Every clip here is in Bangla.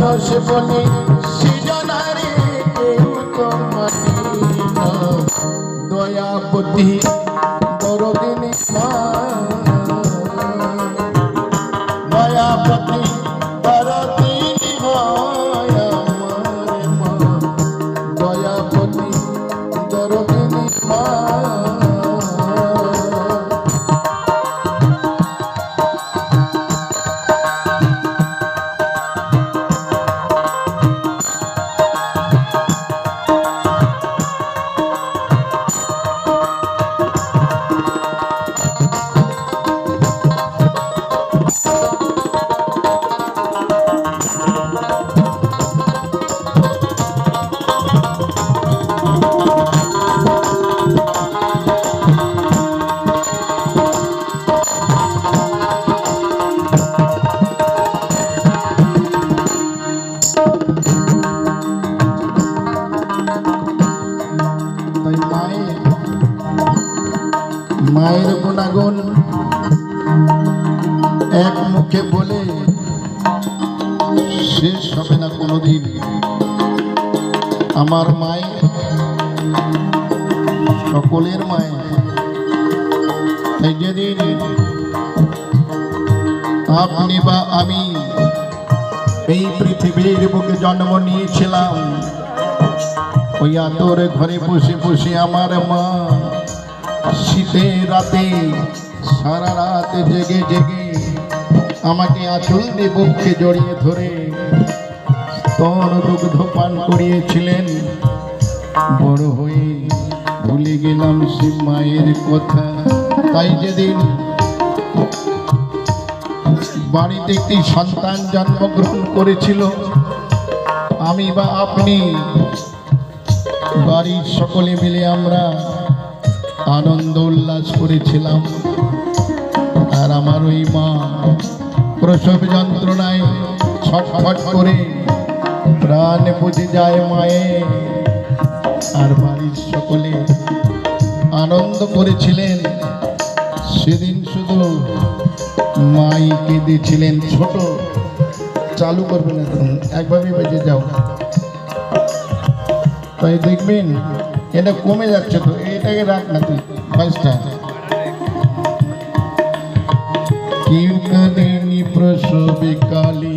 বলে সৃজনারে হবে না কোনোদিন আমার মায়ের, সকলের মায়ের যেদিন আপনি বা আমি এই পৃথিবীর বুকে জন্ম নিয়েছিলাম। ওই আতর ঘরে বসে বসে আমার মা শীতে রাতে সারা রাত জেগে জেগে আমাকে আঁচল দিয়ে বুককে জড়িয়ে ধরে স্তন দুগ্ধ পান করিয়েছিলেন। বড় হয়ে ভুলে গেলাম সে মায়ের কথা। তাই যেদিন বাড়িতে একটি সন্তান জন্মগ্রহণ করেছিল, আমি বা আপনি বাড়ির সকলে মিলে আমরা আনন্দ উল্লাস করেছিলাম। আর আমার ওই মা প্রসব যন্ত্রণায় ছটফট করে প্রাণ বুঝে যায় মায়ে। আর বাড়ির সকলে আনন্দ করেছিলেন। সেদিন শুধু মাই কেঁদেছিলেন ছোট। চালু করবেন এখন, একভাবে বেজে যাও। তাই দেখবেন, এটা কমে যাচ্ছে তো, এটাকে রাখ না তুই বাইশটা কেউ কাঁদেনি প্রসবে কালী?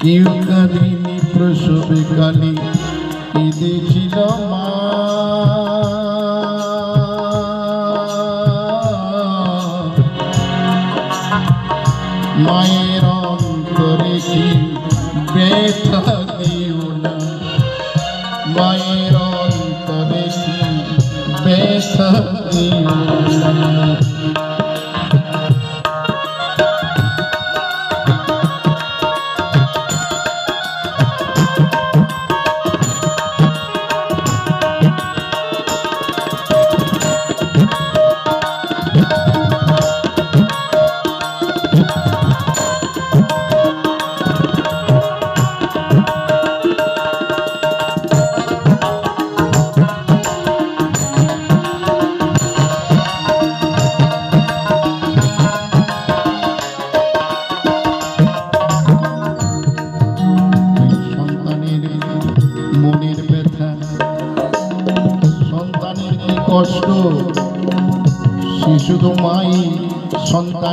কেউ কাঁদেনি প্রসবে কালী কেঁদেছিল মা। মায়ের অন্তরে কি ব্যথা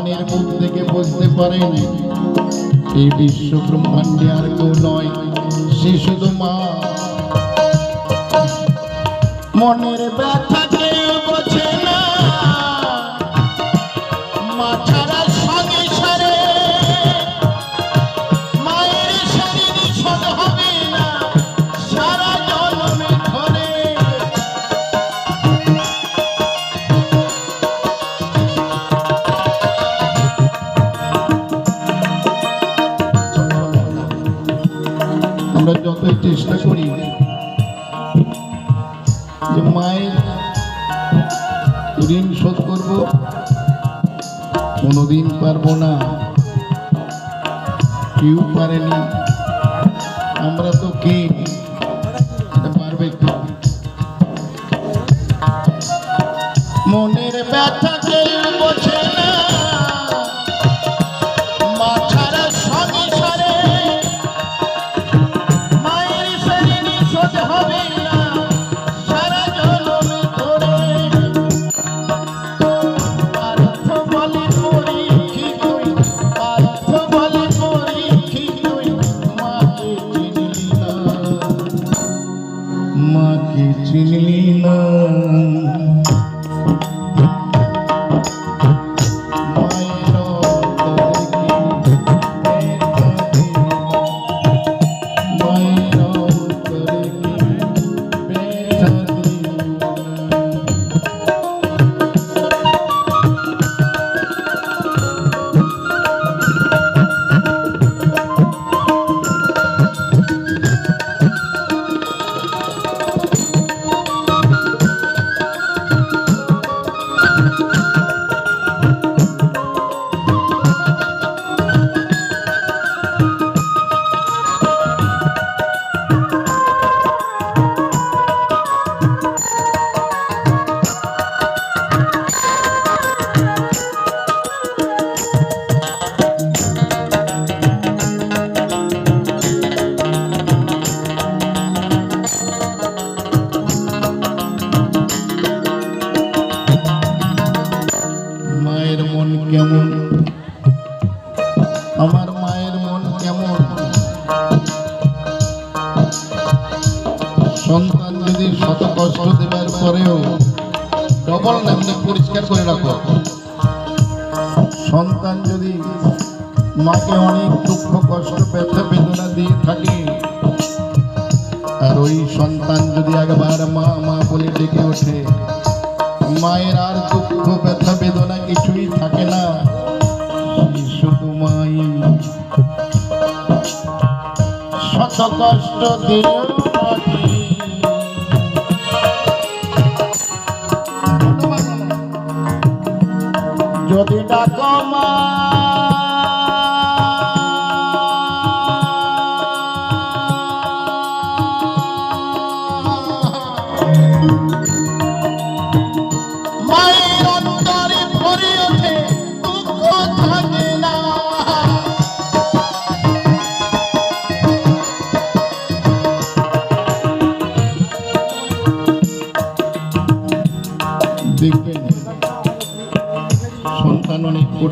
সন্তানের মুখ থেকে বুঝতে পারেন। এই বিশ্ব ব্রহ্মাণ্ডে আর কেউ নয়, সে শুধু মা। মনের ব্যথা আমরা যত চেষ্টা করি যে মায়ের ঋণ শোধ করব, কোনোদিন পারব না। কেউ পারেনি। আমরা তো কে? আমার মায়ের মন কেমন? সন্তান যদি শত কষ্ট দেবার পরেও ডবল নামনে পরিষ্কার করে রাখো। সন্তান যদি মাকে অনেক দুঃখ, কষ্ট, ব্যথা, বেদনা দিয়ে থাকে, আর ওই সন্তান যদি একবার মা মা বলে ডেকে ওঠে, মায়ের আর দুঃখ, ব্যথা, বেদনা কিছুই থাকে না। শুধু মাই কষ্ট দিও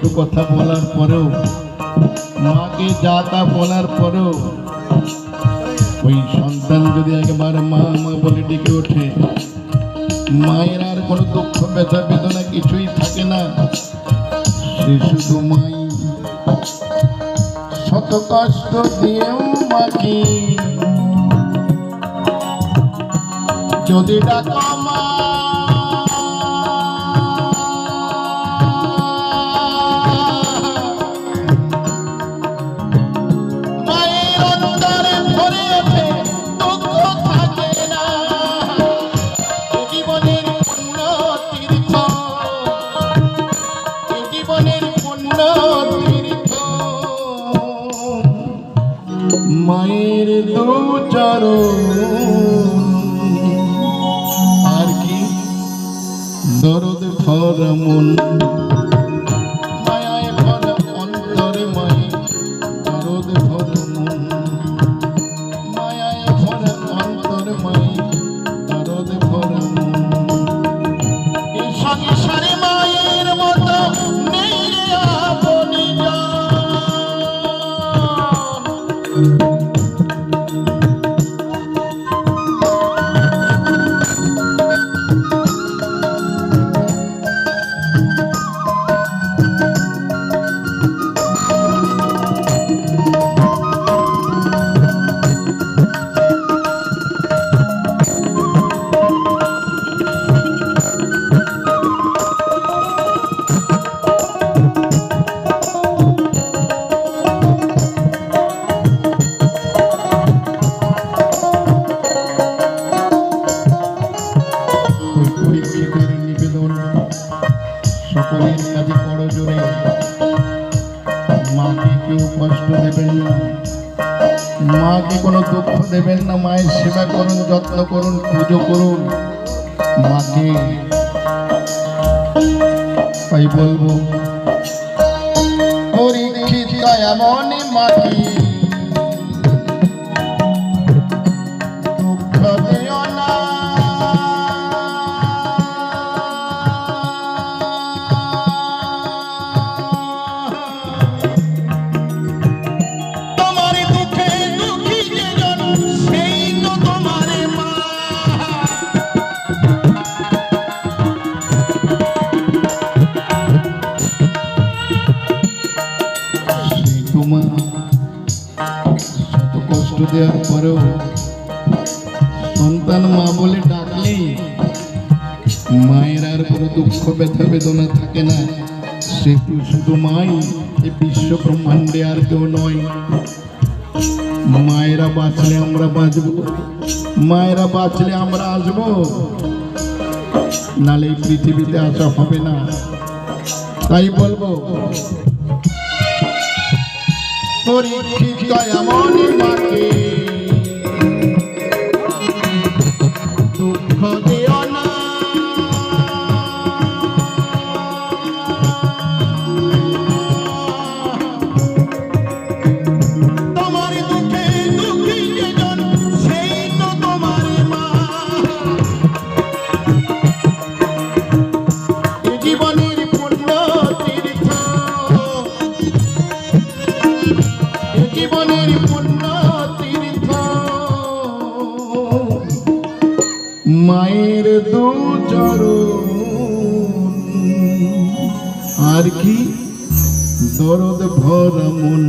অনেক কটু কথা বলার পরেও, মাকে যা তা বলার পরেও, ওই সন্তান যদি একবার মা মা বলে ডেকে ওঠে, মায়ের আর কোনো দুঃখ, ব্যথা, বেদনা কিছুই থাকে না। সে শুধু মাই। শত কষ্ট দিয়েও মাকে। যদি ডাকা মায়ের দুচরণ আর কি? দরদ ভরা মন। পরীক্ষিত এমনই মাটি তোমার শত কষ্ট দেওয়ার পরেও সন্তান মা বলে ডাকলেই মায়ের আর কোনো দুঃখ, ব্যথা, বেদনা থাকে না। সে তো শুধু মাই এই বিশ্ব ব্রহ্মাণ্ডে আর কেউ নয়। মায়েরা বাঁচলে আমরা বাঁচবো। মায়েরা বাঁচলে আমরা আসব। নালে পৃথিবীতে আসা হবে না। তাই বলব পরীক্ষিত এমন মাকে জীবনের পুণ্য তীর্থ মায়ের দু আর কি? দরদ ভরা মন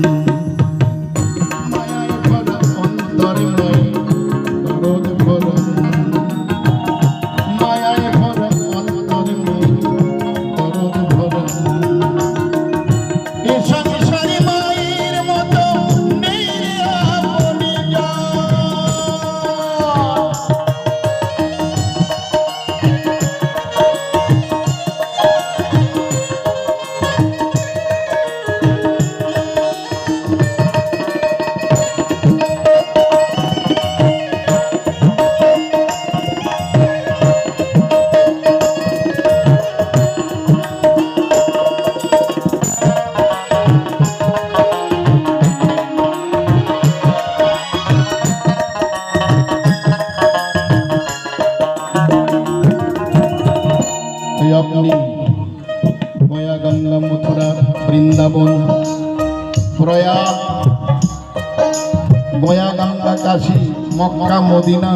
কাশী মক্কা মদিনা।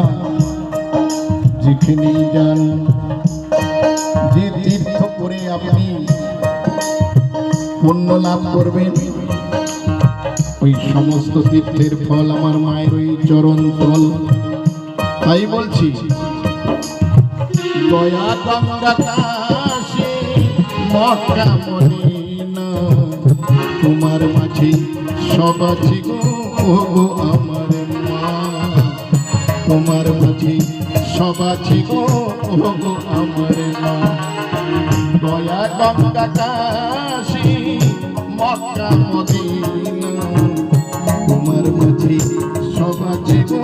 যেখানেই যান যে তীর্থ করে আপনি পুণ্য লাভ করবেন। ওই সমস্ত তীর্থের ফল আমার মায়ের ওই চরণ তল। তাই বলছি, দয়া গঙ্গা কাশী মক্কা মদিনা। তোমার মাঝে সব আছে গো আমার। তোমার মাঝে সব গো আমার মা দয়া গঙ্গা কাশী, মক্কা মদিনা। তোমার মাঝে সব গো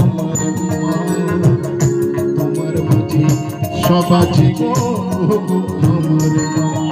আমার তোমার মাঝে সব গো আমার মা